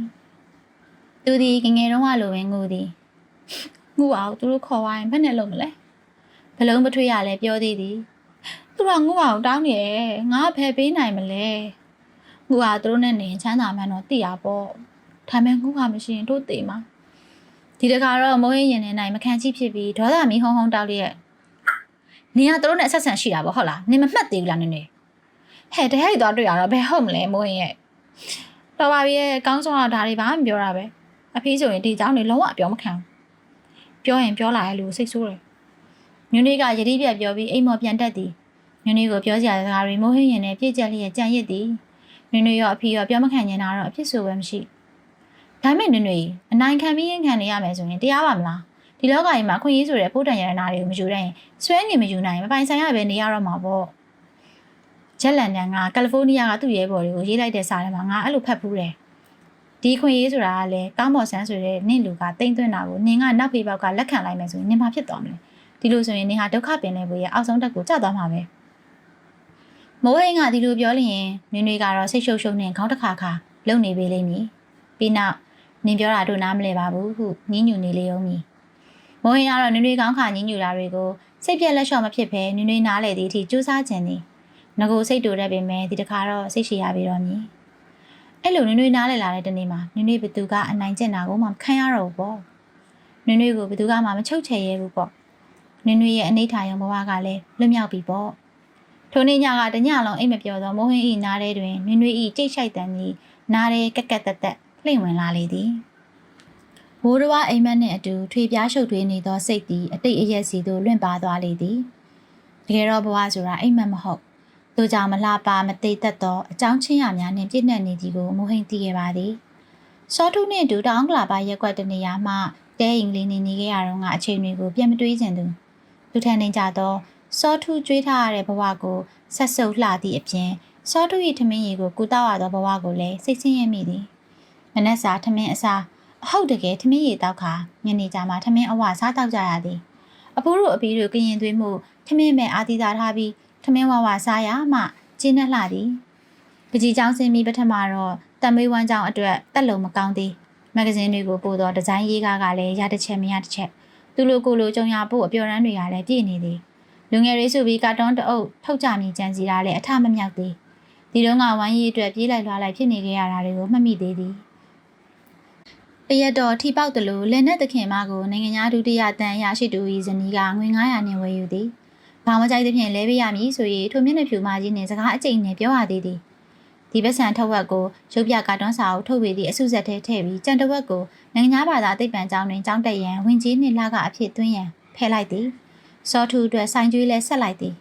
သူသည်ငငယ်တုန်းကလိုပဲငိုသည် ငိုအောင်သူတို့ခေါ်ဝိုင်းဘယ်နဲ့လုပ်မလဲဘလုံးမထွေးရလဲပြောသေးသည်သူကငိုအောင်တောင်းနေတယ်ငါဖယ်ပေးနိုင်မလဲငိုအောင်သူတို့နဲ့နေချမ်းသာမှန်းတော့သိရပေါ့ဒါမဲ့ငိုကမရှိရင်တို့သိမှာဒီတခါတော့မိုးရင်ရင်နေနိုင်မခံချိဖြစ်ပြီးဒေါသမီဟုံဟုံတောက်လျက်နင်ကသူတို့နဲ့အဆက်ဆံရှိတာပေါ့ဟုတ်လားနင်မမှတ်သေးဘူးလားနင်နေဟဲ့တဟဲ့သွားတွေ့ရတော့ဘယ်ဟုတ်မလဲမိုးရင်ရဲ့တော်ပါပြီရဲ့ကောင်းဆုံးကဒါတွေဘာမှမပြောတာပဲအဖေးဆိုရင်ဒီเจ้าနေလုံးဝပြောမခံ ပြောရင်ပြောလာရဲ့လူစိတ်ဆိုးတယ်ညွန်းလေးကယတိပြတ်ပြောပြီးအိမ်မော်ပြန်တက်သည်ညွန်းလေးကိုပြောစရာစကားတွေမိုးဟင်းရင်နဲ့ပြည့်ကျက်လျက်ကြံရစ်သည်ညွန်းလေးရောအဖေရောပြောမခံနေတာတော့အဖြစ်ဆိုပဲမရှိဒါမဲ့နွေနွေအနိုင်ခံပြီးရင်ခံနေရမယ်ဆိုရင်တရားပါမလားဒီလောကကြီးမှာခွင့်ရေးဆိုတဲ့ဖို့တန်ရတနာတွေကိုမယူတဲ့ရင်ဆွဲနေမယူနိုင်မပိုင်ဆိုင်ရပဲနေရတော့မှာပေါ့ဂျက်လန်ဒန်ကကယ်လီဖိုးနီးယားကသူ့ရဲဘော်တွေကိုရေးလိုက်တဲ့စာထဲမှာငါအဲ့လိုဖတ်ဖူးတယ် ဒီခွင့်ရေးဆိုတာကလည်းကောင်းမော်ဆန်းဆိုတဲ့နင့်လူကတိမ့်သွင်းတာကိုနင်ကနောက်ဖေးပေါက်ကလက်ခံလိုက်မယ်ဆိုရင်နင်ဘာဖြစ်သွားမလဲဒီလိုဆိုရင်နင်ဟာဒုက္ခပင်လဲဖို့ရဲ့အောက်ဆုံးတက်ကိုကျသွားမှာပဲမိုးဟိန်ကဒီလိုပြောလျင်နွေနွေကတော့စိတ်ရှုပ်ရှုပ်နဲ့ခေါင်းတစ်ခါခါလုံနေပေးလိမ့်မည်ပြီးနောက်နင်ပြောတာတို့နားမလဲပါဘူးဟုညင်းညူနေလေအောင်မည်မိုးဟိန်ကတော့နွေနွေကောင်းခါညင်းညူတာတွေကိုစိတ်ပြက်လက်လျှော့မဖြစ်ဘဲနွေနွေနားလေသည့်အထိစူးစမ်းခြင်းသည်ငကိုစိတ်တူတတ်ပေမဲ့ဒီတစ်ခါတော့စိတ်ရှည်ရပြီတော့မည် အဲ့လိုနွေနွေနားလဲလာတဲ့တနေ့မှာနွေနွေဘသူကအနိုင်ကျင့်တာကိုမှမခံရတော့ဘူးပေါ့နွေနွေကိုဘသူကမှမချုပ်ချယ်ရဲဘူးပေါ့နွေနွေရဲ့အနေထားရုံဘဝကလည်းလွတ်မြောက်ပြီပေါ့ထိုနေ့ညကတညလုံးအိမ်မပြောသောမိုးဟင်းဤနားထဲတွင်နွေနွေဤကြိတ်ဆိုင်တန်ကြီးနားထဲကက်ကက်တက်တက်လှိမ့်ဝင်လာလေသည်ဘိုးတော်အိမ်မက်နှင့်အတူထွေပြားရှုပ်ထွေးနေသောစိတ်သည်အတိတ်အရက်စီသို့လွင့်ပါသွားလေသည်တကယ်တော့ဘဝဆိုတာအိမ်မက်မဟုတ် သူကြောင့်မလှပါမသိသက်သောအကြောင်းချင်းရများနှင့်ပြည့်နှက်နေသည်ကိုမိုဟိန်သိခဲ့ပါသည်။စောထုနှင့်အတူတောင်ကလာပါရက်ကွက်တနေရာမှတဲအိမ်လေးနေနေခဲ့ရတော့ကအချိန်တွေကိုပြန်မတွေးကျင်သူလူထန်နေကြသောစောထုကျွေးထားရတဲ့ဘဝကိုဆက်ဆုပ်လှသည့်အပြင်စောထု၏ထမင်းရည်ကိုကူတောက်ရသောဘဝကိုလည်းစိတ်ဆင်းရဲမိသည်။မနက်စာထမင်းအစာအဟုတ်တကယ်ထမင်းရည်တောက်ခါညနေကြမှာထမင်းအဝစားတောက်ကြရသည်။အဖိုးတို့အပီးတို့ကရင်သွေးမှုထမင်းမဲ့အာတီသာထားပြီး ထမင်းဝဝစားရမှကျင်းနဲ့လှသည်ပကြီးချောင်းစင်းပြီးပထမတော့တံမေးဝမ်းချောင်းအတွက်တက်လုံမကောင်းသေးမဂ္ဂဇင်းတွေကိုပို့တော့ဒီဇိုင်းရေးကားကလည်းရတစ်ချက်မရတစ်ချက်သူလိုကိုလိုကြုံရဖို့အပြော်ရမ်းတွေကလည်းပြည့်နေသည်လူငယ်ရေးစုပြီးကာတွန်းတအုပ်ထုတ်ကြမြည်ကြံစီတာလည်းအထမမြောက်သေးဒီတော့ကဝမ်းရေးအတွက်ပြေးလိုက်လွှားလိုက်ဖြစ်နေကြရတာတွေကိုမှတ်မိသေးသည်တရက်တော့ထိပေါက်တယ်လို့လင်နဲ့သခင်မကိုနိုင်ငံသားဒုတိယတန်အရာရှိတူဤဇနီးကငွေ900နဲ့ဝယ်ယူသည် ဘာမကြိုက်သဖြင့်လဲပေးရမည်ဆို၍ထိုမျက်နှာဖြူမကြီးနှင့်စကားအကျိန်နဲ့ပြောရသေးသည်ဒီပစံထက်ဝက်ကိုရုပ်ပြကာတွန်းစာအုပ်ထုတ်ဝေသည့်အစုဆက်ထဲထည့်ပြီးကြံတဝက်ကိုနိုင်ငံသားဘာသာသိပ္ပံကျောင်းတွင်ကျောင်းတက်ရန်ဝင်ကြီးနှင့်လာကအဖြစ်သွင်းရန်ဖဲလိုက်သည်စောထူအတွက်ဆိုင်ကျွေးလဲဆက်လိုက်သည်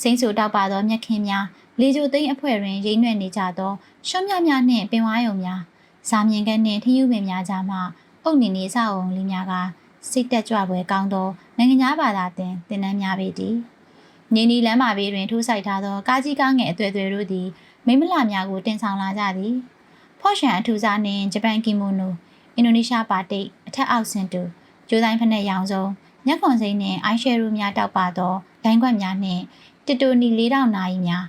စိမ့်ဆူတောက်ပါသောမြက်ခင်းများလေကြိုသိမ်းအဖွဲတွင်ရိမ့်နွဲ့နေကြသောရှော့မြများနှင့်ပင်ဝါယုံများစာမြင်ကနှင့်ထင်းယူပင်များကြားမှအုတ်နေနေစအုံလေးများက စိတ်တက်ကြွပွဲကောင်းသောနိုင်ငံသားဘာသာတင်တင်နန်းများပေသည်။နေနီလမ်းမဘေးတွင်ထိုးဆိုင်ထားသောကားကြီးကားငယ်အသွဲသွဲတို့သည်မိမလများကိုတင်ဆောင်လာကြသည်။ဖော့ရှန်အထူစားနှင့်ဂျပန်ကီမိုနိုအင်ဒိုနီးရှားပါတိတ်အထက်အောက်ဆင်တူကျိုးတိုင်းဖက်နဲ့ရောင်စုံညက်ခွန်စိမ့်နှင့်အိုင်းရှယ်ရူများတောက်ပါသောဒိုင်းခွက်များနှင့်တစ်တိုနီ၄000နာရီများ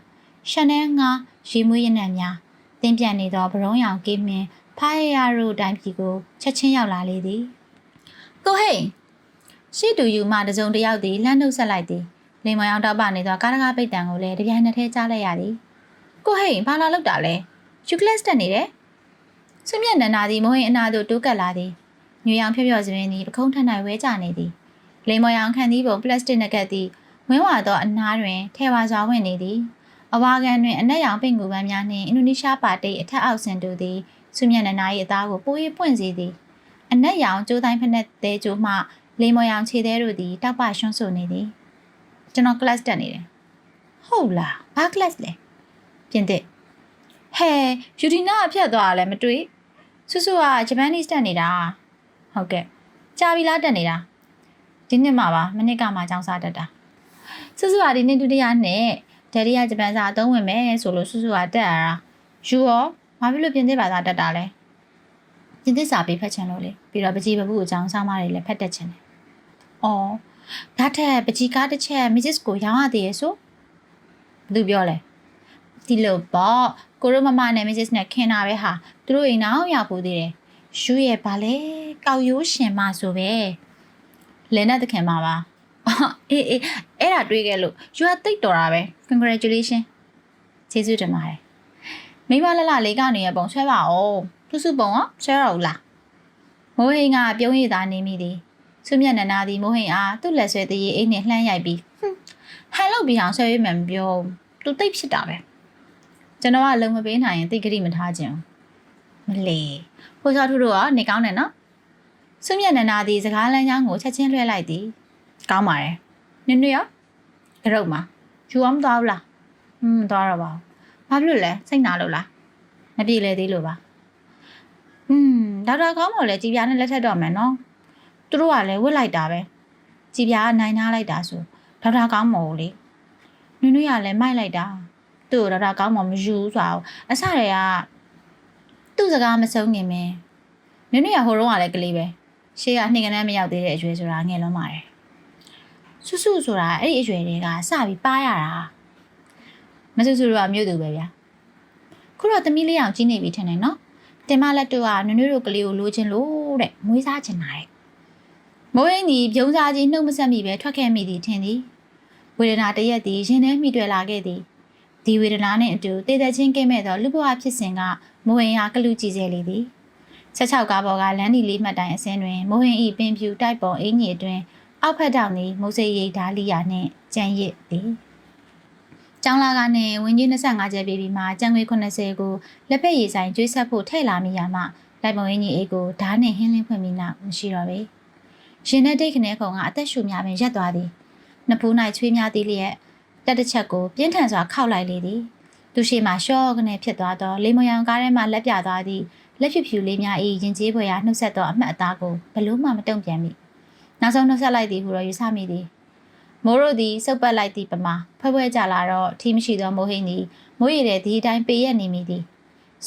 ရှန်နဲငါရေမွေးရနံ့များတင်းပြန့်နေသောဗရုံးရောင်ကေးမင်းဖားရရတို့တိုင်းပြည်ကိုချက်ချင်းရောက်လာလေသည် ကိုဟိတ်ရှိတူယူမှတစုံတယောက်သည်လှမ်းနှုတ်ဆက်လိုက်သည်လိမ်မယောင်တောက်ပနေသောကားတကားပိတ်တံကိုလည်းတပြိုင်နက်တည်းကြားလိုက်ရသည်ကိုဟိတ်ဘာလာလောက်တာလဲယူကလစ်တက်နေတယ်ဆွမျက်နန္နာသည်မိုးဟင်အနာသို့တိုးကပ်လာသည်ညွေရောင်ဖြော့ဖြော့စပင်းသည်ပခုံးထ၌ဝဲကျနေသည်လိမ်မယောင်ခံသီးပုံပလတ်စတစ်နက်ကပ်သည်ဝင်းဝါသောအနားတွင်ထဲဝါစွာဝင်နေသည်အဝါကန်တွင်အနက်ရောင်ပင်ကူပန်းများနှင့်အင်ဒိုနီးရှားပါတိတ်အထက်အောက်ဆင်တို့သည်ဆုမျက်နှာ၏အသားကိုပိုး၍ပွင့်စေသည် အနက်ရောင်ကျိုးတိုင်းဖက်နှက်သေးကျိုးမှလေမော်ရောင်ခြေသေးတို့သည်တောက်ပရွှန်းဆိုနေသည်ကျွန်တော် class တက်နေတယ်ဟုတ်လားဘာ class လဲပြင်သစ်ဟဲယူဒီနာအဖြတ်သွားတာလည်းမတွေ့ဆူဆူကဂျပန်နီးတက်နေတာဟုတ်ကဲ့ကြာပြီလားတက်နေတာဒီနှစ်မှပါမနစ်ကမှចောင်းစားတက်တာဆူဆူကဒီနှစ်ဒုတိယနှစ်ဒယ်ရီကဂျပန်စာအသုံးဝင်မယ်ဆိုလို့ဆူဆူကတက်ရတာယူရောဘာဖြစ်လို့ပြင်သစ်ဘာသာတက်တာလဲ ပြင်သစ်စာပေးဖတ်ချင်လို့လေပြီးတော့ပကြီးပပုအကြောင်းစားမတွေလည်းဖတ်တတ်ချင်တယ်။အော်ဒါထက်ပကြီးကားတစ်ချက် Mrs ကိုရောင်းရသေးရဲ့ဆိုဘသူပြောလဲဒီလိုပေါ့ကိုရိုမမနဲ့ Mrs နဲ့ခင်တာပဲဟာသူတို့အိမ်နောက်ရောက်ဖို့သေးတယ်။ရှူရဲ့ဗာလဲကောက်ရိုးရှင်မဆိုပဲလဲနဲ့တခင်ပါပါ။အေးအေးအဲ့ဒါတွေးခဲ့လို့ you are တိတ်တော်တာပဲ congratulation ကျေးဇူးတင်ပါတယ်မိမလလလေးကနေရပုံဆွဲပါအောင် သူစုပုံရောဆွဲရအောင်လားမိုးဟိန်ကပြုံးရည်သားနေမိသည်ဆုမျက်နှာနာသည်မိုးဟိန်အားသူ့လက်ဆွဲတရေအိတ်နဲ့လှမ်းရိုက်ပြီးဟွန်းဟန်လို့ပြီးအောင်ဆွဲရမှမပြောသူတိတ်ဖြစ်တာပဲကျွန်တော်ကလုံမပေးနိုင်ရင်တိတ်ကြိမထားခြင်းမလီဖိုးချောထုတို့ကနေကောင်းတယ်နော်ဆုမျက်နှာနာသည်စကားလမ်းကြောင်းကိုချက်ချင်းလွှဲလိုက်သည်ကောင်းပါတယ်နင်တို့ရောကြောက်မှာယူအောင်သွားဘူးလားဟွန်းသွားတော့ပါဘာဖြစ်လို့လဲစိတ်နာလို့လားမပြေလေသေးလို့ပါ อืมဒေါက်တာကောင်းမော်လည်းကြည်ပြားနဲ့လက်ထက်တော့မယ်နော်သူတို့ကလည်းဝစ်လိုက်တာပဲကြည်ပြားကနိုင်ထားလိုက်တာဆိုဒေါက်တာကောင်းမော်ကိုလေနွေနွေကလည်းမိုက်လိုက်တာတသူ့ကိုတော့ဒါကောင်းမှမယူဘူးဆိုတော့အစတွေကသူ့စကားမဆုံးခင်မင်းနင်တို့ရဟိုတော့ကလည်းကလေးပဲရှေးကနှိမ်ကနန်းမရောက်သေးတဲ့အရွယ်ဆိုတာငယ်လုံးပါတယ်စုစုဆိုတာအဲ့ဒီအရွယ်တွေကစပြီးပါရတာမစုစုတို့ကမြို့သူပဲဗျာခုတော့သမီးလေးအောင်ကြီးနေပြီထင်တယ်နော် တင်မလက်တို့ကနွနွတို့ကလေးကိုလိုချင်လို့တဲ့မွေးစားချင်တာတဲ့မိုးရင်းဒီပြုံးစားကြီးနှုတ်မဆက်မိပဲထွက်ခဲ့မိသည်ထင်သည်ဝေဒနာတရက်သည်ရင်ထဲမိတွေ့လာခဲ့သည်ဒီဝေဒနာနှင့်အတူတည်တဲ့ချင်းကဲ့မဲ့သောလူဘဝဖြစ်စဉ်ကမိုးရင်ဟာကလူကြည့်စေလေသည်ချက်ချောက်ကားပေါ်ကလမ်းဒီလေးမှတ်တိုင်အစင်းတွင်မိုးရင်ဤပင်ဖြူတိုက်ပုံအင်းကြီးအတွင်အောက်ဖက်တောင်သည်မိုးစိရိတ်ဓာလီယာနှင့်ကြံရစ်သည် ကျောင်းလာကနှင့်ဝင်းကြီး25ကျဲပြီးပြီးမှကြံငွေ80ကိုလက်ဖက်ရည်ဆိုင်ကျွေးဆက်ဖို့ထည့်လာမိရမှလိုက်ပုံအင်းကြီးအေးကိုဓာနှင့်ဟင်းလင်းဖွင့်ပြီးနောက်မရှိတော့ပေရှင်တဲ့ဒိတ်ခနဲ့ခုံကအသက်ရှူများပင်ရက်သွားသည်နှစ်ဖူး၌ချွေးများသည်လျက်တက်တစ်ချက်ကိုပြင်းထန်စွာခောက်လိုက်လေသည်သူရှိမှရှော့ကနေဖြစ်သွားသောလေမယံကားထဲမှလက်ပြသွားသည့်လက်ဖြူဖြူလေးများ၏ရင်ကျေးဖွယ်ရာနှုတ်ဆက်သောအမှတ်အသားကိုဘလို့မှမတုံ့ပြန်မိနောက်ဆုံးနှုတ်ဆက်လိုက်သည်ဟုတော့ယူဆမိသည် မိုးရိုသည်စုပ်ပတ်လိုက်သည့်ပမာဖွဲဖွဲကြလာတော့ထီးမရှိသောမိုးဟိန်းသည်မိုးရည်တဲ့ဒီအတိုင်းပေရက်နေမိသည်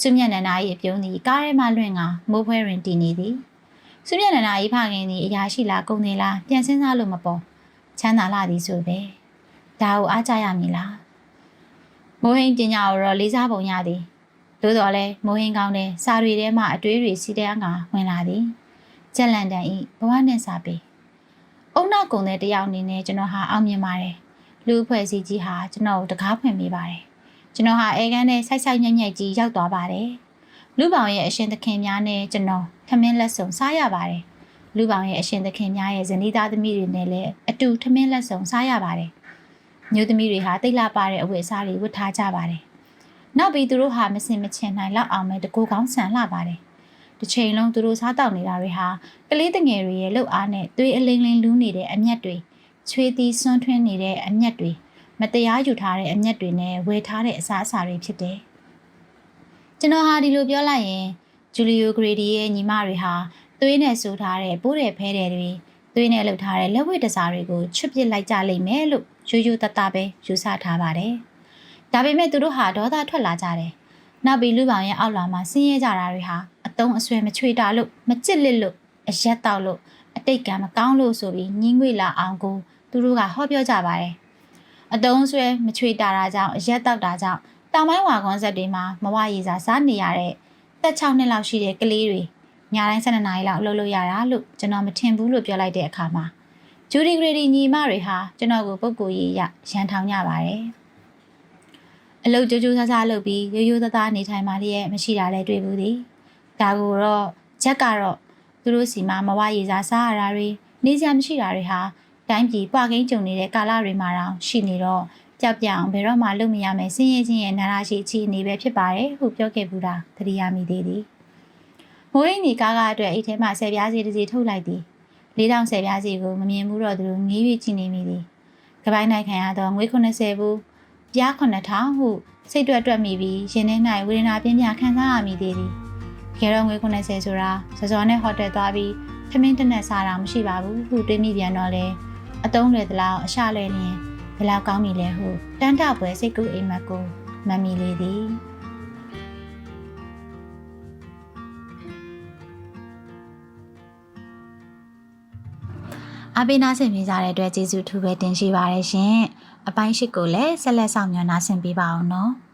စွမျက်နန္ဒာ၏အပြုံးသည်ကားထဲမှလွင့်ကမိုးဖွဲတွင်တည်နေသည်စွမျက်နန္ဒာ၏ဖခင်သည်အရာရှိလားကုန်နေလားပြန်စင်းစားလို့မပေါ်ချမ်းသာလာသည်ဆိုပဲဒါကိုအားကြရမည်လားမိုးဟိန်းပညာကိုတော့လေးစားပုံရသည်သို့တော်လည်းမိုးဟင်းကောင်းတဲ့စာတွေထဲမှအတွေးတွေစီးတဲ့ငါဝင်လာသည်ကြက်လန်တန်ဤဘဝနဲ့စာပေ အုံနောက်ကုံတဲ့တယောက်အနေနဲ့ကျွန်တော်ဟာအောင်မြင်ပါတယ်လူအဖွဲ့အစည်းကြီးဟာကျွန်တော်ကိုတကားဖွင့်ပေးပါတယ်ကျွန်တော်ဟာအဲကန်းနဲ့ဆိုက်ဆိုက်ညံ့ညံ့ကြီးရောက်သွားပါတယ်လူပောင်ရဲ့အရှင်သခင်များနဲ့ကျွန်တော်ထမင်းလက်စုံစားရပါတယ်လူပောင်ရဲ့အရှင်သခင်များရဲ့ဇနီးသားသမီးတွေနဲ့လည်းအတူထမင်းလက်စုံစားရပါတယ်မျိုးသမီးတွေဟာတိတ်လာပါတဲ့အဝတ်အစားတွေဝတ်ထားကြပါတယ်နောက်ပြီးသူတို့ဟာမစင်မချင်နိုင်လောက်အောင်ပဲတကူကောင်းဆန်လှပါတယ်။ တစ်ချိန်လုံးသူတို့စားတောက်နေတာတွေဟာကလေးတငယ်တွေရဲ့လှုပ်အားနဲ့သွေးအလင်းလင်းလူးနေတဲ့အမျက်တွေချွေးသီးဆွန်းထွင်းနေတဲ့အမျက်တွေမတရားယူထားတဲ့အမျက်တွေနဲ့ဝယ်ထားတဲ့အစားအစာတွေဖြစ်တယ်။ကျွန်တော်ဟာဒီလိုပြောလိုက်ရင်ဂျူလီယိုဂရေဒီရဲ့ညီမတွေဟာသွေးနဲ့ဆိုးထားတဲ့ပိုးတဲ့ဖဲတဲ့တွေသွေးနဲ့လှုပ်ထားတဲ့လက်ဝတ်တစားတွေကိုချွတ်ပစ်လိုက်ကြလိမ့်မယ်လို့ရိုးရိုးတတပဲယူဆထားပါတယ်။ဒါပေမဲ့သူတို့ဟာဒေါသထွက်လာကြတယ်။နောက်ပြီးလူပောင်ရဲ့အောက်လာမှာဆင်းရဲကြတာတွေဟာ အတုံးအဆွဲမချွေတာလို့မကြစ်လစ်လို့အရက်တောက်လို့အတိတ်ကံမကောင်းလို့ဆိုပြီးညင်းငွေလာအောင်ကိုသူတို့ကဟောပြောကြပါတယ်။အတုံးဆွဲမချွေတာတာကြောင့်အရက်တောက်တာကြောင့်တောင်ပိုင်းဝါကွန်ဆက်တွေမှာမဝရည်စာစားနေရတဲ့တက်6နှစ်လောက်ရှိတဲ့ကလေးတွေညတိုင်း12နာရီလောက်လှုပ်လို့ရတာလို့ကျွန်တော်မထင်ဘူးလို့ပြောလိုက်တဲ့အခါမှာဂျူဒီဂရေဒီညီမတွေဟာကျွန်တော်ကိုပုတ်ကိုရေးရရန်ထောင်ကြပါတယ်။အလုတ်ကြိုးကြိုးဆားဆားလုပ်ပြီးရိုးရိုးသားသားနေထိုင်မှလျက်မရှိတာလည်းတွေ့ဘူးသည် ဒါကိုတော့ချက်ကတော့သူတို့စီမှာမဝရည်စားစားရတာတွေနေစရာမရှိတာတွေဟာတိုင်းပြည်ပွားကိန်းကြုံနေတဲ့ကာလတွေမှာတောင်ရှိနေတော့ကြောက်ပြောင်ဘယ်တော့မှလုပ်မရမယ်ဆင်းရဲခြင်းရဲ့နာရရှိအခြေအနေပဲဖြစ်ပါတယ်ဟုပြောခဲ့ဘူးလားသတိရမိသေးသည်မိုးရင်းဒီကားကအတွက်အိတ်ထဲမှာဆယ်ပြားစီတစ်စီထုတ်လိုက်သည်လေးတောင်ဆယ်ပြားစီကိုမမြင်ဘူးတော့သူတို့ငေး၍ကြည့်နေမိသည်ကပိုင်းနိုင်ခံရသောငွေ80ဘူးပြား9000ဟုစိတ်တွက်တွက်မိပြီးရင်ထဲ၌ဝေဒနာပြင်းပြခံစားရမိသေးသည်။ ခေတော့ငွေ90ဆိုတာစစောနဲ့ဟိုတယ်သွားပြီးထမင်းတနက်စားတာမရှိပါဘူးဟုတွေးမိပြန်တော့လေအတုံးလွယ်သလားအရှလွယ်လျင်ဘယ်လောက်ကောင်းပြီလဲဟုတန်းတပွဲစိတ်ကူးအိမ်မက်ကိုမမီလေးသည်အပိနာဆင်ပြကြတဲ့အတွက်ကျေးဇူးထူးပဲတင်ရှိပါရရှင်။အပိုင်းရှိကိုလည်းဆက်လက်ဆောင်မျှနာဆင်ပေးပါအောင်နော်။